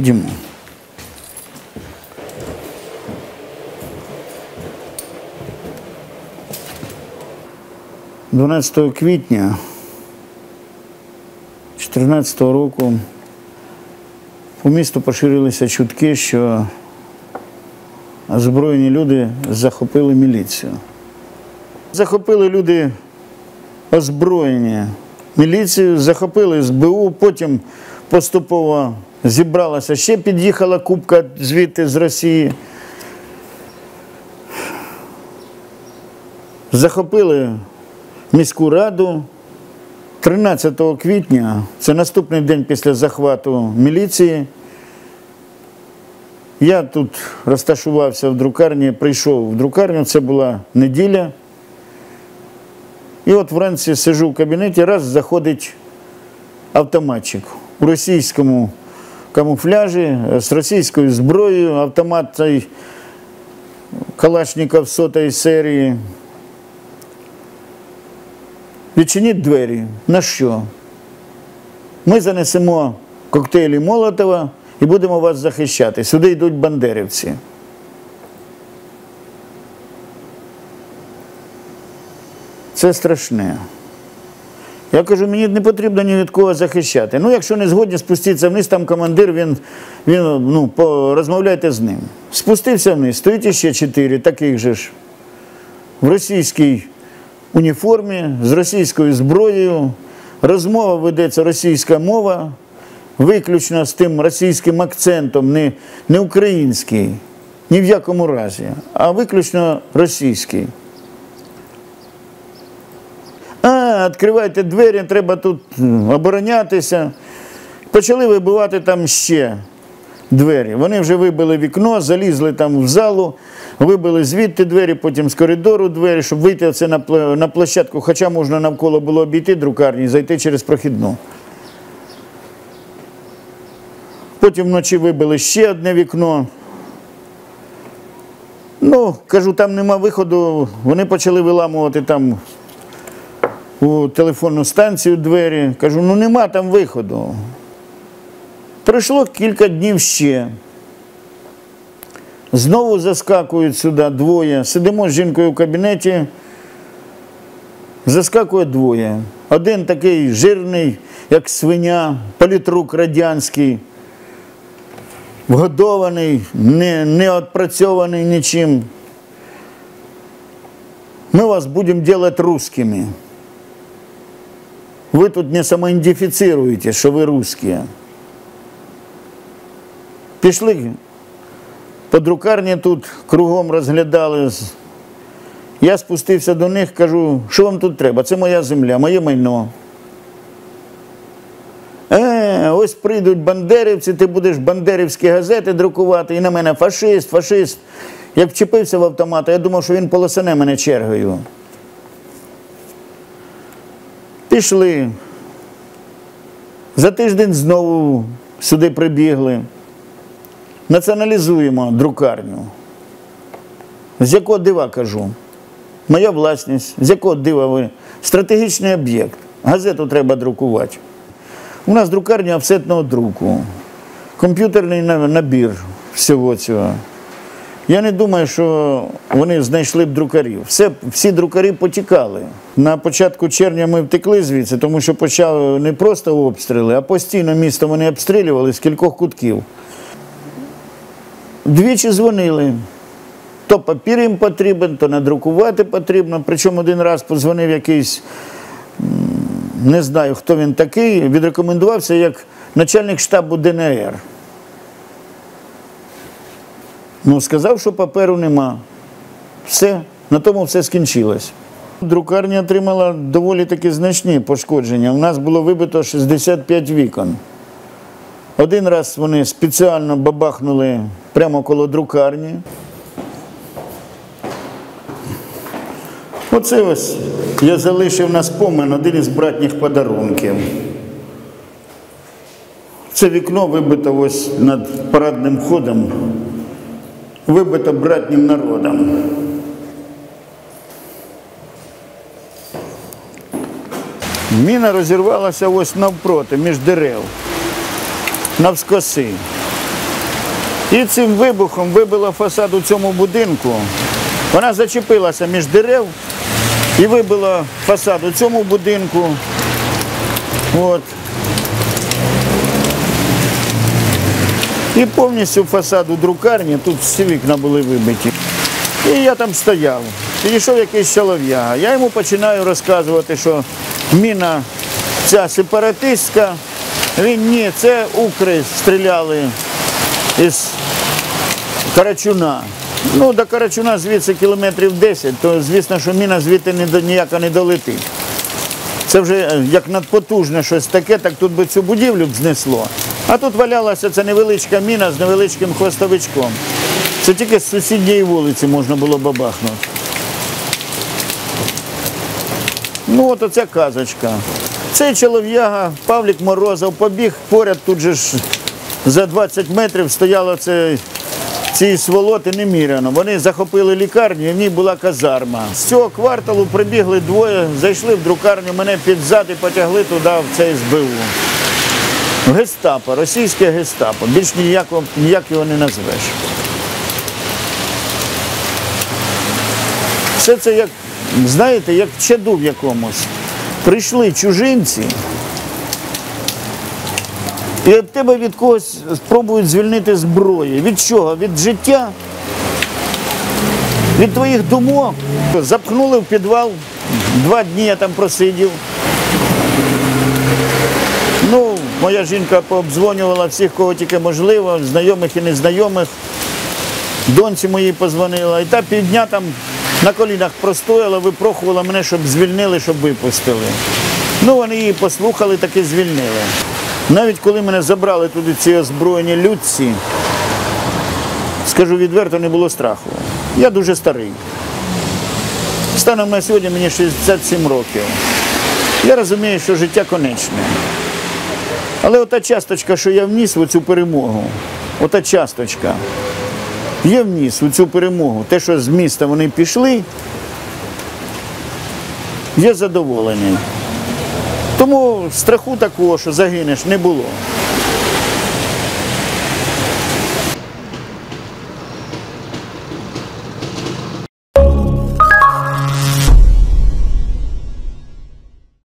Ходімо. 12 квітня 2014 року по місту поширилися чутки, що озброєні люди захопили міліцію. Захопили люди озброєні міліцію, захопили СБУ, потім поступово зібралася, ще під'їхала купка звідти з Росії. Захопили міську раду 13 квітня, це наступний день після захвату міліції. Я тут розташувався в друкарні, прийшов в друкарню, це була неділя. І от вранці сижу в кабінеті, раз заходить автоматчик у російському камуфляжі з російською зброєю, автомат цей Калашников сотої серії. Відчиніть двері. На що? Ми занесемо коктейлі Молотова і будемо вас захищати. Сюди йдуть бандерівці. Це страшне. Я кажу, мені не потрібно ні від кого захищати. Ну, якщо не згодні, спустіться вниз, там командир, він, він ну, розмовляйте з ним. Спустився вниз, стоїть іще чотири, таких же ж. В російській уніформі, з російською зброєю. Розмова ведеться російська мова, виключно з тим російським акцентом, не, не український, ні в якому разі, а виключно російський. А, відкривайте двері, треба тут оборонятися. Почали вибивати там ще двері. Вони вже вибили вікно, залізли там в залу, вибили звідти двері, потім з коридору двері, щоб вийти оце на, площадку, хоча можна навколо було обійти друкарні зайти через прохідну. Потім вночі вибили ще одне вікно. Ну, кажу, там нема виходу. Вони почали виламувати там у телефонну станцію двері. Кажу, ну нема там виходу. Пройшло кілька днів ще. Знову заскакують сюди двоє. Сидимо з жінкою в кабінеті. Заскакує двоє. Один такий жирний, як свиня, політрук радянський, вгодований, не, не відпрацьований нічим. Ми вас будемо робити русскими. Ви тут не самоідентифіцируєте, що ви русські. Пішли по друкарні тут кругом розглядали. Я спустився до них, кажу, що вам тут треба? Це моя земля, моє майно. Е, ось прийдуть бандерівці, ти будеш бандерівські газети друкувати, і на мене фашист, фашист. Як вчепився в автомат, я думав, що він полосане мене чергою. Пішли. За тиждень знову сюди прибігли. Націоналізуємо друкарню. З якого дива кажу? Моя власність, з якого дива ви? Стратегічний об'єкт. Газету треба друкувати. У нас друкарня офсетного друку, комп'ютерний набір всього цього. Я не думаю, що вони знайшли б друкарів. Все, Всі друкарі потікали. На початку червня ми втекли звідси, тому що почали не просто обстріли, а постійно місто вони обстрілювали з кількох кутків. Двічі дзвонили. То папір їм потрібен, то надрукувати потрібно. Причому один раз подзвонив якийсь, не знаю, хто він такий, відрекомендувався як начальник штабу ДНР. Ну, сказав, що паперу нема. Все, на тому все скінчилось. Друкарня отримала доволі таки значні пошкодження. У нас було вибито 65 вікон. Один раз вони спеціально бабахнули прямо коло друкарні. Оце ось я залишив на спомин один із братніх подарунків. Це вікно вибито ось над парадним ходом, вибито братнім народом. Міна розірвалася ось навпроти, між дерев, навскоси. І цим вибухом вибила фасад у цьому будинку. Вона зачепилася між дерев і вибила фасад у цьому будинку. От. І повністю фасад у друкарні, тут всі вікна були вибиті. І я там стояв. Підійшов якийсь чолов'яга. Я йому починаю розказувати, що міна ця сепаратистська. Він ні, це укри стріляли із Карачуна. Ну, до Карачуна звідси кілометрів 10, то звісно, що міна звідти ніяка не долетить. Це вже е, як надпотужне щось таке, так тут би цю будівлю б знесло. А тут валялася ця невеличка міна з невеличким хвостовичком. Це тільки з сусідньої вулиці можна було бабахнути. Ну, от оця казочка. Цей чолов'яга, Павлік Морозов, побіг поряд тут же ж за 20 метрів стояло це, ці сволоти неміряно. Вони захопили лікарню, і в ній була казарма. З цього кварталу прибігли двоє, зайшли в друкарню, мене під зад і потягли туди, в цей СБУ. Гестапо, російське гестапо. Більш ніяко, ніяк його не назвеш. Все це як, знаєте, як в чаду в якомусь. Прийшли чужинці, і від тебе від когось спробують звільнити зброю. Від чого? Від життя? Від твоїх думок. Запхнули в підвал, два дні я там просидів. Ну, моя жінка пообдзвонювала всіх, кого тільки можливо, знайомих і незнайомих. Доньці моїй позвонила. І та півдня там на колінах простояла, випрохувала мене, щоб звільнили, щоб випустили. Ну, вони її послухали, таки звільнили. Навіть коли мене забрали туди ці озброєні людці, скажу відверто, не було страху. Я дуже старий. Станом на сьогодні мені 67 років. Я розумію, що життя конечне. Але ота часточка, що я вніс в цю перемогу, ота часточка, я вніс у цю перемогу. Те, що з міста вони пішли, є задоволений. Тому страху такого, що загинеш, не було.